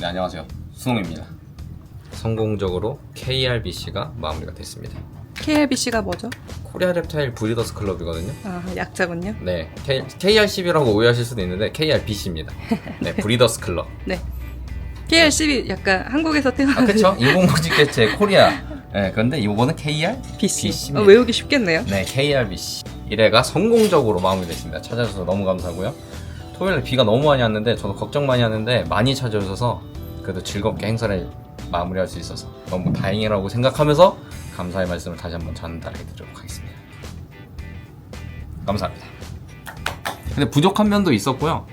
네 안녕하세요 수홍입니다. 성공적으로 KRBC가 마무리가 됐습니다. KLBC가 뭐죠? 코리아 랩타일 브리더스 클럽이거든요. 아, 약자군요. 네, K, KRCB라고 오해하실 수도 있는데 KRBC입니다. 네, 브리더스 클럽. 네. KLCB 약간 한국에서 아, 태어난 그쵸? 인공모직 개체 코리아. 네, 그런데 이거는 KRBC. BC. 어, 외우기 쉽겠네요. 네, KRBC. 1회가 성공적으로 마무리됐습니다. 찾아주셔서 너무 감사하고요. 토요일에 비가 너무 많이 왔는데 저도 걱정 많이 하는데 많이 찾아주셔서 그래도 즐겁게 행사를 마무리할 수 있어서 너무 다행이라고 생각하면서 감사의 말씀을 다시 한번 전달해 드리도록 하겠습니다. 감사합니다. 근데 부족한 면도 있었고요.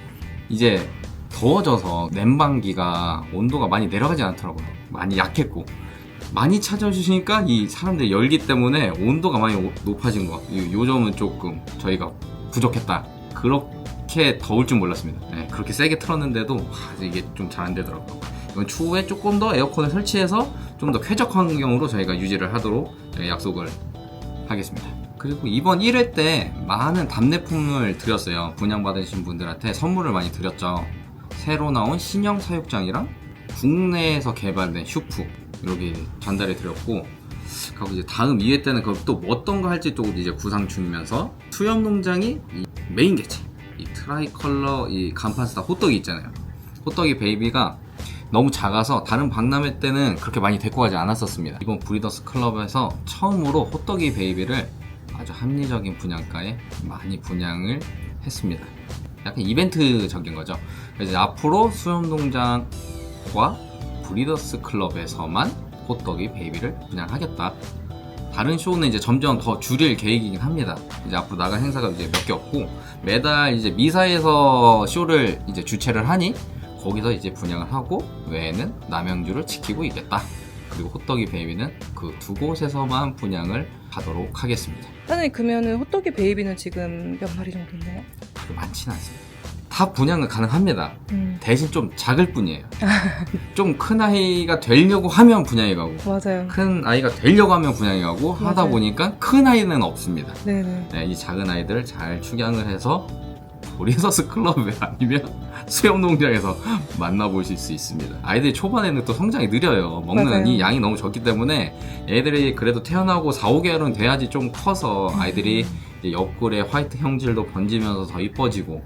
이제 더워져서 냉방기가 온도가 많이 내려가지 않더라고요. 많이 약했고 많이 찾아주시니까 이 사람들이 열기 때문에 온도가 많이 오- 높아진 거. 이- 요 점은 조금 저희가 부족했다. 그렇게 더울 줄 몰랐습니다. 네, 그렇게 세게 틀었는데도 아, 이게 좀 잘 안 되더라고요. 이건 추후에 조금 더 에어컨을 설치해서 좀 더 쾌적 환경으로 저희가 유지를 하도록 저희가 약속을 하겠습니다. 그리고 이번 1회 때 많은 답례품을 드렸어요. 분양받으신 분들한테 선물을 많이 드렸죠. 새로 나온 신형 사육장이랑 국내에서 개발된 슈프 이렇게 전달해 드렸고 그리고 이제 다음 2회 때는 그럼 또 어떤 거 할지 또 이제 구상 중이면서 수염 농장이 이 메인 개체 이 트라이 컬러 이 간판 스타 호떡이 있잖아요. 호떡이 베이비가 너무 작아서 다른 박람회 때는 그렇게 많이 데리고 가지 않았었습니다. 이번 브리더스 클럽에서 처음으로 호떡이 베이비를 아주 합리적인 분양가에 많이 분양을 했습니다. 약간 이벤트적인 거죠. 그래서 앞으로 수영농장과 브리더스 클럽에서만 호떡이 베이비를 분양하겠다. 다른 쇼는 이제 점점 더 줄일 계획이긴 합니다. 이제 앞으로 나갈 행사가 이제 몇 개 없고 매달 이제 미사에서 쇼를 이제 주최를 하니 거기서 이제 분양을 하고 외에는 남양주를 지키고 있겠다. 그리고 호떡이 베이비는 그 두 곳에서만 분양을 하도록 하겠습니다. 사장님 그러면은 호떡이 베이비는 지금 몇 마리 정도 있나요? 그렇게 많지는 않습니다. 다 분양은 가능합니다. 음. 대신 좀 작을 뿐이에요. 좀 큰 아이가 되려고 하면 분양이 가고 맞아요. 큰 아이가 되려고 하면 분양이 가고 하다 맞아요. 보니까 큰 아이는 없습니다. 네네. 네, 이 작은 아이들을 잘 축양을 해서 보리서스 클럽에 아니면 수영농장에서 만나보실 수 있습니다. 아이들이 초반에는 또 성장이 느려요. 먹는 맞아요. 이 양이 너무 적기 때문에 애들이 그래도 태어나고 4, 5개월은 돼야지 좀 커서 아이들이 옆구리에 화이트 형질도 번지면서 더 이뻐지고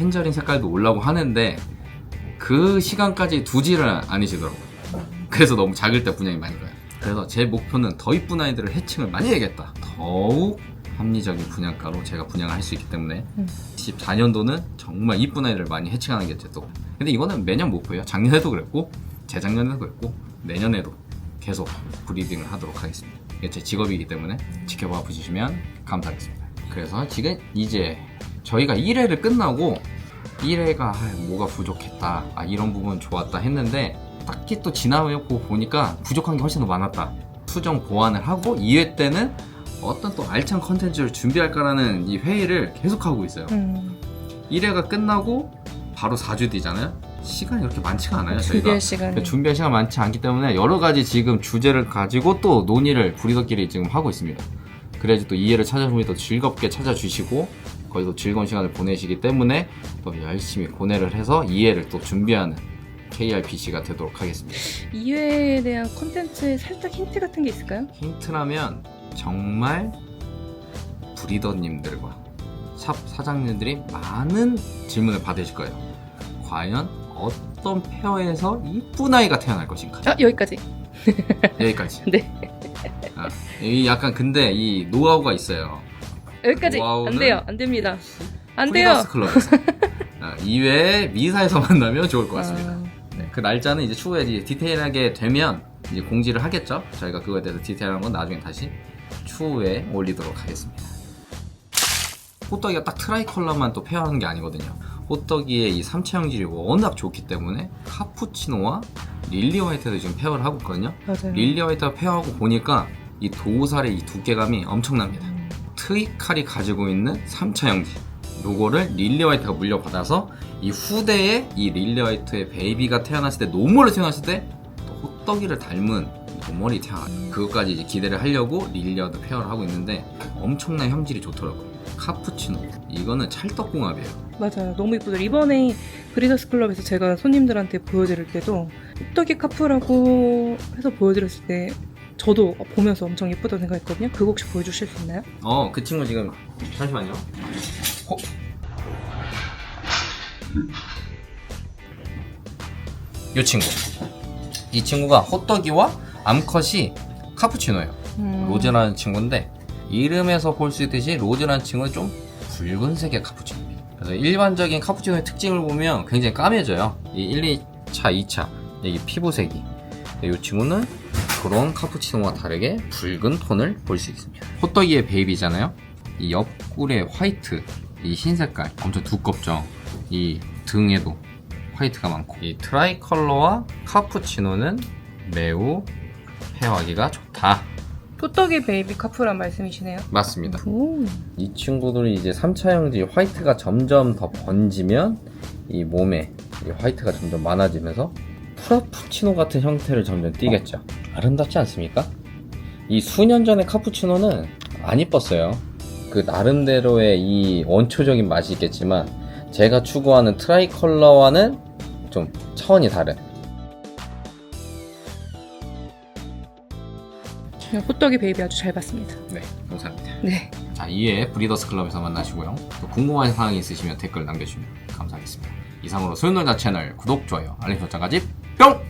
텐저린 색깔도 올라고 하는데 그 시간까지 두지를 않으시더라고요. 그래서 너무 작을 때 분양이 많이 가요. 그래서 제 목표는 더 이쁜 아이들을 해칭을 많이 해야겠다. 더욱 합리적인 분양가로 제가 분양을 할 수 있기 때문에 음. 14년도는 정말 이쁜 아이들을 많이 해칭하는 게 제 또. 근데 이거는 매년 목표예요. 작년에도 그랬고 재작년에도 그랬고 내년에도 계속 브리딩을 하도록 하겠습니다. 이게 제 직업이기 때문에 지켜봐 주시면 감사하겠습니다. 그래서 지금 이제 저희가 1회를 끝나고 1회가 뭐가 부족했다, 아, 이런 부분 좋았다 했는데 딱히 또 지나고 보니까 부족한 게 훨씬 더 많았다. 수정 보완을 하고 2회 때는 어떤 또 알찬 컨텐츠를 준비할까라는 이 회의를 계속하고 있어요. 음. 1회가 끝나고 바로 4주 뒤잖아요. 시간이 그렇게 많지가 않아요, 저희가. 준비할 시간이. 그 준비할 시간 많지 않기 때문에 여러 가지 지금 주제를 가지고 또 논의를 부리더끼리 지금 하고 있습니다. 그래야지 또 이해를 찾아보면 또 즐겁게 찾아주시고 거기서 즐거운 시간을 보내시기 때문에 또 열심히 고뇌를 해서 이해를 또 준비하는 KRPC가 되도록 하겠습니다. 2회에 대한 콘텐츠에 살짝 힌트 같은 게 있을까요? 힌트라면 정말 브리더님들과 샵 사장님들이 많은 질문을 받으실 거예요. 과연 어떤 페어에서 이쁜 아이가 태어날 것인가? 아 여기까지. 여기까지. 네. 아, 이 약간 근데 이 노하우가 있어요. 여기까지. 안 돼요. 안 됩니다. 안 돼요. 클럽에서. 아, 2회 미사에서 만나면 좋을 것 같습니다. 아, 네, 그 날짜는 이제 추후에 이제 디테일하게 되면 이제 공지를 하겠죠. 저희가 그거에 대해서 디테일한 건 나중에 다시 추후에 올리도록 하겠습니다. 호떡이가 딱 트라이 컬러만 또 페어하는 게 아니거든요. 호떡이의 이 삼체 형질이 워낙 좋기 때문에 카푸치노와 릴리 화이트도 지금 페어를 하고 있거든요. 맞아요. 릴리 화이트가 페어하고 보니까 이 도살의 이 두께감이 엄청납니다. 음. 트위칼이 가지고 있는 3차 형질 요거를 릴리 화이트가 물려받아서 이 후대에 이 릴리 화이트의 베이비가 태어났을 때 노멀로 태어났을 때 또 호떡이를 닮은 노멀이 태어나 그것까지 이제 기대를 하려고 릴리와도 페어를 하고 있는데 엄청난 형질이 좋더라고요 카푸치노 이거는 찰떡궁합이에요 맞아요. 너무 이쁘더라고요. 이번에 브리더스 클럽에서 제가 손님들한테 보여드릴 때도 호떡이 카프라고 해서 보여드렸을 때 저도 보면서 엄청 예쁘다고 생각했거든요. 그거 혹시 보여주실 수 있나요? 어, 그 친구 지금 잠시만요. 호... 이 친구. 이 친구가 호떡이와 암컷이 카푸치노예요. 음, 로즈라는 친구인데 이름에서 볼 수 있듯이 로즈라는 친구는 좀 붉은색의 카푸치노입니다. 그래서 일반적인 카푸치노의 특징을 보면 굉장히 까매져요. 이 1, 2차, 2차 여기 피부색이. 이 친구는 그런 카푸치노와 다르게 붉은 톤을 볼 수 있습니다. 호떡이의 베이비잖아요. 이 옆꿀의 화이트, 이 흰 색깔 엄청 두껍죠. 이 등에도 화이트가 많고 이 트라이 컬러와 카푸치노는 매우 페어하기가 좋다. 호떡이 베이비 카프란 말씀이시네요. 맞습니다. 오, 이 친구들이 이제 3차 형제 화이트가 점점 더 번지면 이 몸에 이 화이트가 점점 많아지면서 프라푸치노 같은 형태를 점점 띠겠죠. 아름답지 않습니까? 이 수년 전의 카푸치노는 안 이뻤어요. 그 나름대로의 이 원초적인 맛이 있겠지만 제가 추구하는 트라이 컬러와는 좀 차원이 다른 호떡이 베이비 아주 잘 봤습니다. 네 감사합니다. 네. 자, 2회 브리더스 클럽에서 만나시고요. 또 궁금한 사항이 있으시면 댓글 남겨주시면 감사하겠습니다. 이상으로 소윤놀자 채널 구독, 좋아요, 알림 설정까지 뿅!